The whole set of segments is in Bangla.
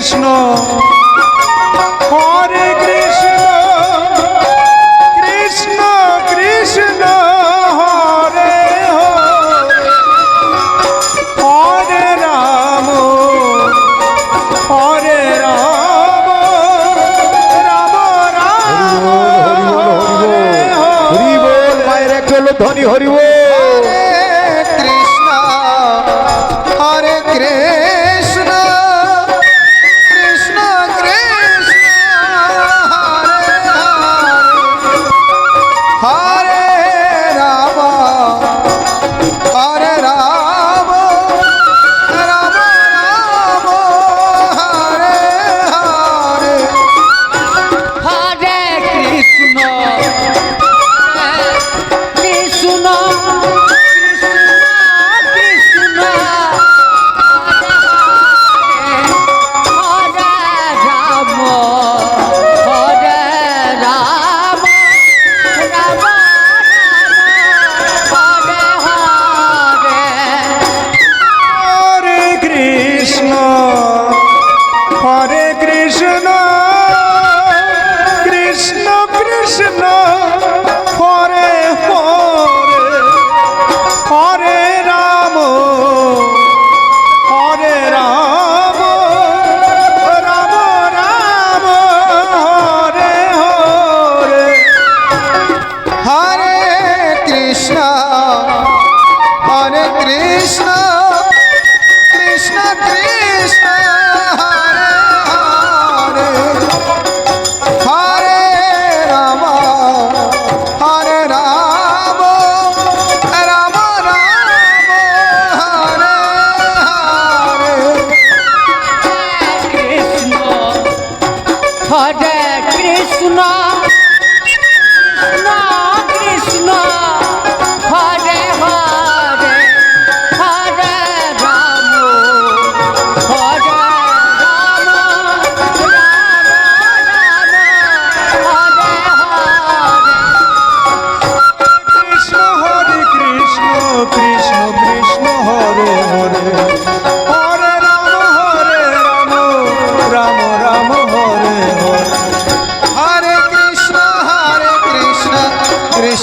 কৃষ্ণ। হরে কৃষ্ণ কৃষ্ণ কৃষ্ণ হরে হরে। রাম হরে রাম রাম রাম হরি বল বাইরে একটা ধনী হরি বল।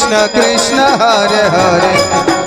कृष्ण कृष्ण हरे हरे।